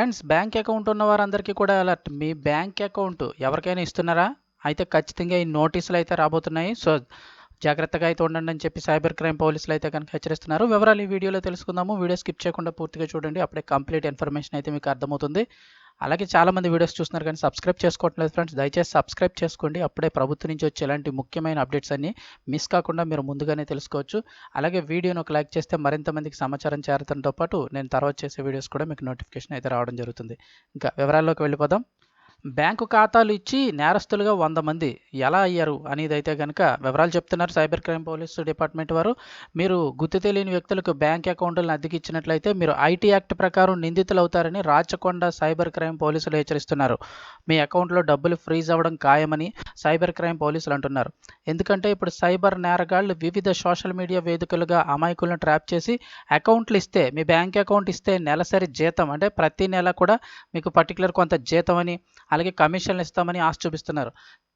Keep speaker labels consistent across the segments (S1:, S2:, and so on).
S1: Friends bank account ఉన్న వారందరికీ కూడా అలర్ట్ మీ బ్యాంక్ అకౌంట్ ఎవరికైనా ఇస్తున్నారా? అయితే ఖచ్చితంగా ఈ నోటీసులు అయితే రాబోతున్నాయి. సో జాగ్రత్తగా అయితే ఉండండి అని చెప్పి సైబర్ క్రైమ్ పోలీసులు అయితే కనుక హెచ్చరిస్తున్నారు. వివరాలు ఈ వీడియోలో తెలుసుకుందాము. వీడియో స్కిప్ చేయకుండా పూర్తిగా చూడండి. అప్పుడే కంప్లీట్ ఇన్ఫర్మేషన్ అయితే మీకు అర్థమవుతుంది. అలాగే చాలామంది వీడియోస్ చూస్తున్నారు కానీ సబ్స్క్రైబ్ చేసుకోవట్లేదు ఫ్రెండ్స్. దయచేసి సబ్స్క్రైబ్ చేసుకోండి. అప్పుడే ప్రభుత్వం నుంచి వచ్చే ఇలాంటి ముఖ్యమైన అప్డేట్స్ అన్నీ మిస్ కాకుండా మీరు ముందుగానే తెలుసుకోవచ్చు. అలాగే వీడియోను ఒక లైక్ చేస్తే మరింత మందికి సమాచారం చేరడంతో పాటు నేను తర్వాత చేసే వీడియోస్ కూడా మీకు నోటిఫికేషన్ అయితే రావడం జరుగుతుంది. ఇంకా వివరాల్లోకి వెళ్ళిపోదాం. బ్యాంకు ఖాతాలు ఇచ్చి నేరస్తులుగా వంద మంది ఎలా అయ్యారు అనేది అయితే కనుక వివరాలు చెప్తున్నారు సైబర్ క్రైమ్ పోలీసు డిపార్ట్మెంట్ వారు. మీరు గుర్తు తెలియని వ్యక్తులకు బ్యాంక్ అకౌంట్లను అద్దెకిచ్చినట్లయితే మీరు ఐటీ యాక్ట్ ప్రకారం నిందితులు అవుతారని రాచకొండ సైబర్ క్రైమ్ పోలీసులు హెచ్చరిస్తున్నారు. మీ అకౌంట్లో డబ్బులు ఫ్రీజ్ అవ్వడం ఖాయమని సైబర్ క్రైమ్ పోలీసులు అంటున్నారు. ఎందుకంటే ఇప్పుడు సైబర్ నేరగాళ్ళు వివిధ సోషల్ మీడియా వేదికలుగా అమాయకులను ట్రాప్ చేసి అకౌంట్లు ఇస్తే మీ బ్యాంక్ అకౌంట్ ఇస్తే నెలసరి జీతం అంటే ప్రతి నెల కూడా మీకు పర్టికులర్ కొంత జీతం అని అలాగే కమిషన్లు ఇస్తామని ఆశ చూపిస్తున్నారు.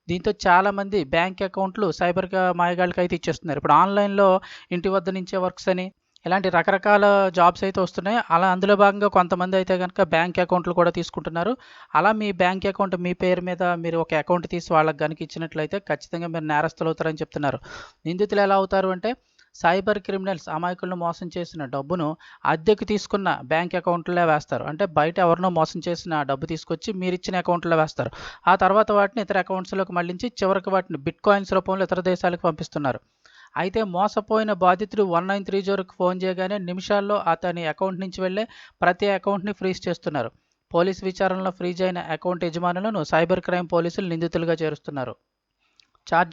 S1: దీంతో చాలామంది బ్యాంక్ అకౌంట్లు సైబర్గా మాయగాళ్ళకి అయితే ఇచ్చేస్తున్నారు. ఇప్పుడు ఆన్లైన్లో ఇంటి వద్ద నుంచే వర్క్స్ అని ఇలాంటి రకరకాల జాబ్స్ అయితే వస్తున్నాయి. అలా అందులో భాగంగా కొంతమంది అయితే కనుక బ్యాంక్ అకౌంట్లు కూడా తీసుకుంటున్నారు. అలా మీ బ్యాంక్ అకౌంట్ మీ పేరు మీద మీరు ఒక అకౌంట్ తీసి వాళ్ళకి కనుక ఇచ్చినట్లయితే ఖచ్చితంగా మీరు నేరస్తులు అవుతారని చెప్తున్నారు. నిందితులు ఎలా అవుతారు అంటే సైబర్ క్రిమినల్స్ అమాయకులను మోసం చేసిన డబ్బును అద్దెకు తీసుకున్న బ్యాంక్ అకౌంట్లో వేస్తారు. అంటే బయట ఎవరినో మోసం చేసిన డబ్బు తీసుకొచ్చి మీరు ఇచ్చిన అకౌంట్లో వేస్తారు. ఆ తర్వాత వాటిని ఇతర అకౌంట్స్లోకి మళ్ళించి చివరికి వాటిని బిట్ కాయిన్స్ రూపంలో ఇతర దేశాలకు పంపిస్తున్నారు. అయితే మోసపోయిన బాధితుడు వన్ నైన్ త్రీ జీరోకి ఫోన్ చేయగానే నిమిషాల్లో అతని అకౌంట్ నుంచి వెళ్ళే ప్రతి అకౌంట్ని ఫ్రీజ్ చేస్తున్నారు. పోలీస్ విచారణలో ఫ్రీజ్ అయిన అకౌంట్ యజమానులను సైబర్ క్రైమ్ పోలీసులు నిందితులుగా చేరుస్తున్నారు.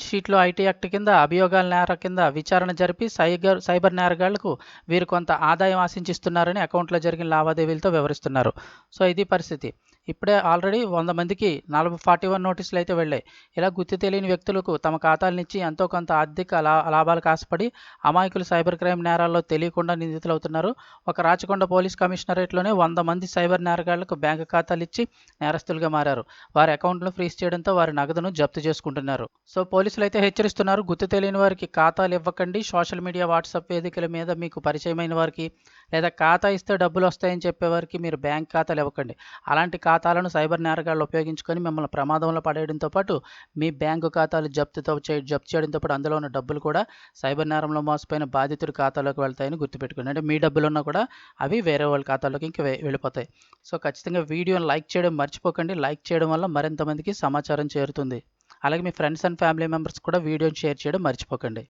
S1: షీట్లో ఐటీ యాక్ట్ కింద అభియోగాల నేర కింద విచారణ జరిపి సైబర్ సైబర్ నేరగాళ్ళకు వీరు కొంత ఆదాయం ఆశించిస్తున్నారని అకౌంట్లో జరిగిన లావాదేవీలతో వివరిస్తున్నారు. సో ఇది పరిస్థితి. ఇప్పుడే ఆల్రెడీ వంద మందికి నలభై ఫార్టీ వన్ నోటీసులు అయితే వెళ్ళాయి. ఇలా గుర్తు తెలియని వ్యక్తులకు తమ ఖాతాలనిచ్చి ఎంతో కొంత ఆర్థిక లా లాభాలకు ఆశపడి అమాయకులు సైబర్ క్రైమ్ నేరాల్లో తెలియకుండా నిందితులు అవుతున్నారు ఒక రాచకొండ పోలీస్ కమిషనరేట్లోనే వంద మంది సైబర్ నేరగాళ్ళకు బ్యాంకు ఖాతాలు ఇచ్చి నేరస్తులుగా మారారు. వారి అకౌంట్లు ఫ్రీజ్ చేయడంతో వారి నగదును జప్తు చేసుకుంటున్నారు. సో పోలీసులు అయితే హెచ్చరిస్తున్నారు. గుర్తు తెలియని వారికి ఖాతాలు ఇవ్వకండి. సోషల్ మీడియా వాట్సాప్ వేదికల మీద మీకు పరిచయమైన వారికి లేదా ఖాతా ఇస్తే డబ్బులు వస్తాయని చెప్పేవారికి మీరు బ్యాంక్ ఖాతాలు ఇవ్వకండి. అలాంటి ఖాతాలను సైబర్ నేరగాళ్ళు ఉపయోగించుకొని మిమ్మల్ని ప్రమాదంలో పడేయడంతో పాటు మీ బ్యాంకు ఖాతాలు జప్తుతో చే జప్తు చేయడంతో పాటు అందులో ఉన్న డబ్బులు కూడా సైబర్ నేరంలో మోసపోయిన బాధితుడి ఖాతాలోకి వెళ్తాయని గుర్తుపెట్టుకోండి. అంటే మీ డబ్బులు ఉన్నా కూడా అవి వేరే వాళ్ళ ఖాతాలోకి ఇంకా వెళ్ళిపోతాయి. సో ఖచ్చితంగా వీడియోని లైక్ చేయడం మర్చిపోకండి. లైక్ చేయడం వల్ల మరింతమందికి సమాచారం చేరుతుంది. అలాగే మీ ఫ్రెండ్స్ అండ్ ఫ్యామిలీ మెంబర్స్ కూడా వీడియోని షేర్ చేయడం మర్చిపోకండి.